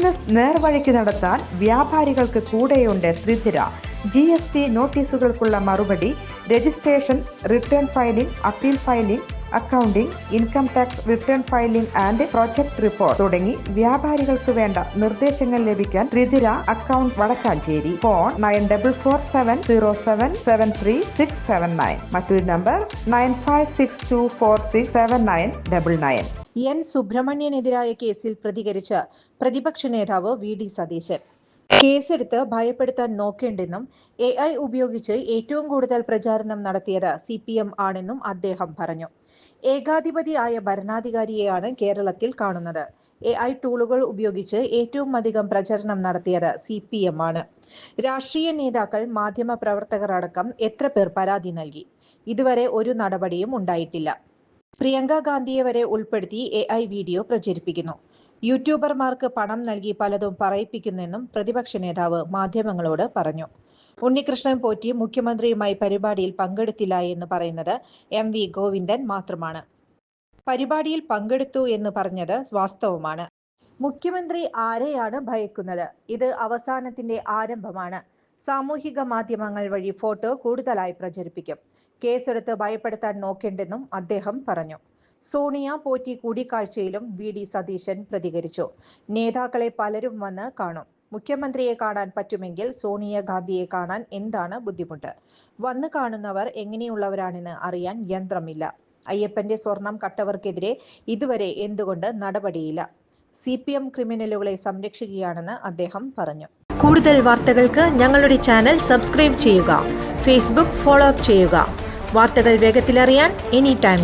Business നേർവഴിക്ക് നടത്താൻ വ്യാപാരികൾക്ക് കൂടെയുണ്ട് ശ്രീധിര. ജി എസ് ടി നോട്ടീസുകൾക്കുള്ള മറുപടി registration return filing appeal filing accounting income tax return filing and project report തുടങ്ങി വ്യാപാരികൾക്ക് വേണ്ട നിർദ്ദേശങ്ങൾ ലഭിക്കാൻ ത്രിതിര account Vadakkanchery. Phone nine double four seven zero seven seven three six seven nine. മറ്റൊരു number nine five six two four six seven nine double nine. N സുബ്രഹ്മണ്യനെതിരായ കേസിൽ പ്രതികരിച്ച് പ്രതിപക്ഷ നേതാവ് വി ഡി സതീശൻ. കേസെടുത്ത് ഭയപ്പെടുത്താൻ നോക്കേണ്ടെന്നും എ ഐ ഉപയോഗിച്ച് ഏറ്റവും കൂടുതൽ പ്രചാരണം നടത്തിയത് സി പി എം ആണെന്നും അദ്ദേഹം പറഞ്ഞു. ഏകാധിപതിയായ ഭരണാധികാരിയെയാണ് കേരളത്തിൽ കാണുന്നത്. എ ഐ ടൂളുകൾ ഉപയോഗിച്ച് ഏറ്റവും അധികം പ്രചരണം നടത്തിയത് സി പി എം ആണ്. രാഷ്ട്രീയ നേതാക്കൾ മാധ്യമ പ്രവർത്തകർ അടക്കം എത്ര പേർ പരാതി നൽകി? ഇതുവരെ ഒരു നടപടിയും ഉണ്ടായിട്ടില്ല. പ്രിയങ്ക ഗാന്ധിയെ വരെ ഉൾപ്പെടുത്തി എ വീഡിയോ പ്രചരിപ്പിക്കുന്നു. യൂട്യൂബർമാർക്ക് പണം നൽകി പലതും പറയിപ്പിക്കുന്നെന്നും പ്രതിപക്ഷ നേതാവ് മാധ്യമങ്ങളോട് പറഞ്ഞു. ഉണ്ണികൃഷ്ണൻ പോറ്റി മുഖ്യമന്ത്രിയുമായി പരിപാടിയിൽ പങ്കെടുത്തില്ല എന്ന് പറയുന്നത് എം വി ഗോവിന്ദൻ മാത്രമാണ്. പരിപാടിയിൽ പങ്കെടുത്തു എന്ന് പറഞ്ഞത് വാസ്തവമാണ്. മുഖ്യമന്ത്രി ആരെയാണ് ഭയക്കുന്നത്? ഇത് അവസാനത്തിന്റെ ആരംഭമാണ്. സാമൂഹിക മാധ്യമങ്ങൾ വഴി ഫോട്ടോ കൂടുതലായി പ്രചരിപ്പിക്കും. കേസെടുത്ത് ഭയപ്പെടുത്താൻ നോക്കേണ്ടെന്നും അദ്ദേഹം പറഞ്ഞു. സോണിയ പോറ്റി കൂടിക്കാഴ്ചയിലും വി ഡി സതീശൻ പ്രതികരിച്ചു. നേതാക്കളെ പലരും വന്ന് കാണും. മുഖ്യമന്ത്രിയെ കാണാൻ പറ്റുമെങ്കിൽ സോണിയ ഗാന്ധിയെ കാണാൻ എന്താണ് ബുദ്ധിമുട്ട്? വന്ന് കാണുന്നവർ എങ്ങനെയുള്ളവരാണെന്ന് അറിയാൻ യന്ത്രമില്ല. അയ്യപ്പന്റെ സ്വർണം കട്ടവർക്കെതിരെ ഇതുവരെ എന്തുകൊണ്ട് നടപടിയില്ല? സി പി എം ക്രിമിനലുകളെ സംരക്ഷിക്കുകയാണെന്ന് അദ്ദേഹം പറഞ്ഞു. കൂടുതൽ വാർത്തകൾക്ക് ഞങ്ങളുടെ ചാനൽ സബ്സ്ക്രൈബ് ചെയ്യുക ഫേസ്ബുക്ക് ഫോളോ അപ്പ് ചെയ്യുക. വാർത്തകൾ വേഗത്തിലറിയാൻ എനി ടൈം